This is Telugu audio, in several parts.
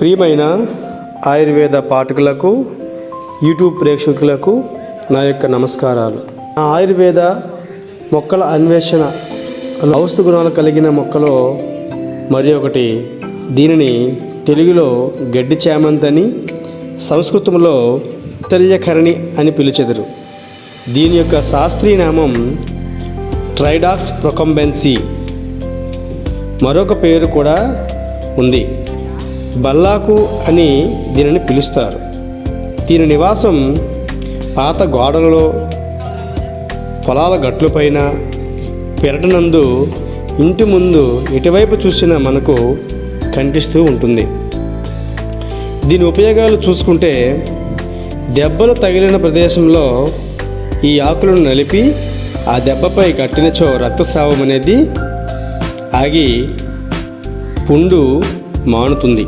ప్రియమైన ఆయుర్వేద పాఠకులకు యూట్యూబ్ ప్రేక్షకులకు నా యొక్క నమస్కారాలు. నా ఆయుర్వేద మొక్కల అన్వేషణ ఔషధ గుణాలు కలిగిన మొక్కలో మరి ఒకటి. దీనిని తెలుగులో గడ్డి చామంతని సంస్కృతంలో తల్యకరణి అని పిలిచెదరు. దీని యొక్క శాస్త్రీయ నామం ట్రైడాక్స్ ప్రొకంబెన్సీ. మరొక పేరు కూడా ఉంది. బల్లాకు అని దీనిని పిలుస్తారు. దీని నివాసం పాత గోడలలో పొలాల గట్లపైన పెరటనందు ఇంటి ముందు ఎటువైపు చూసినా మనకు కనిపిస్తూ ఉంటుంది. దీని ఉపయోగాలు చూసుకుంటే దెబ్బలు తగిలిన ప్రదేశంలో ఈ ఆకులను నలిపి ఆ దెబ్బపై కట్టినచో రక్తస్రావం అనేది ఆగి పుండు మానుతుంది.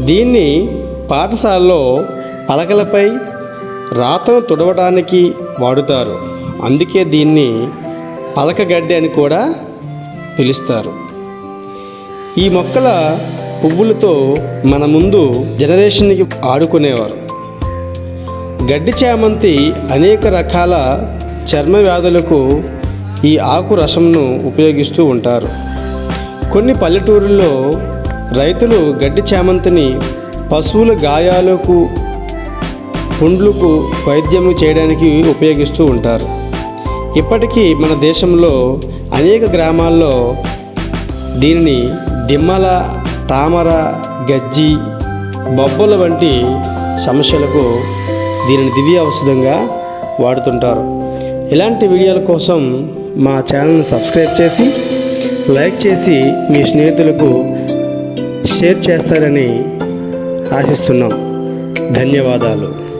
దీన్ని పాఠశాలలో పలకలపై రాతను తుడవడానికి వాడుతారు. అందుకే దీన్ని పలకగడ్డి అని కూడా పిలుస్తారు. ఈ మొక్కల పువ్వులతో మన ముందు జనరేషన్కి ఆడుకునేవారు. గడ్డి చామంతి అనేక రకాల చర్మ వ్యాధులకు ఈ ఆకు రసంను ఉపయోగిస్తూ ఉంటారు. కొన్ని పల్లెటూరుల్లో రైతులు గడ్డి చామంతిని పశువుల గాయాలకు పుండ్లకు వైద్యము చేయడానికి ఉపయోగిస్తూ ఉంటారు. ఇప్పటికీ మన దేశంలో అనేక గ్రామాల్లో దీనిని దిమ్మల తామర గజ్జి బొబ్బల వంటి సమస్యలకు దీనిని దివ్య ఔషధంగా వాడుతుంటారు. ఇలాంటి వీడియోల కోసం మా ఛానల్ని సబ్స్క్రైబ్ చేసి లైక్ చేసి మీ స్నేహితులకు షేర్ చేస్తారని ఆశిస్తున్నాం. ధన్యవాదాలు.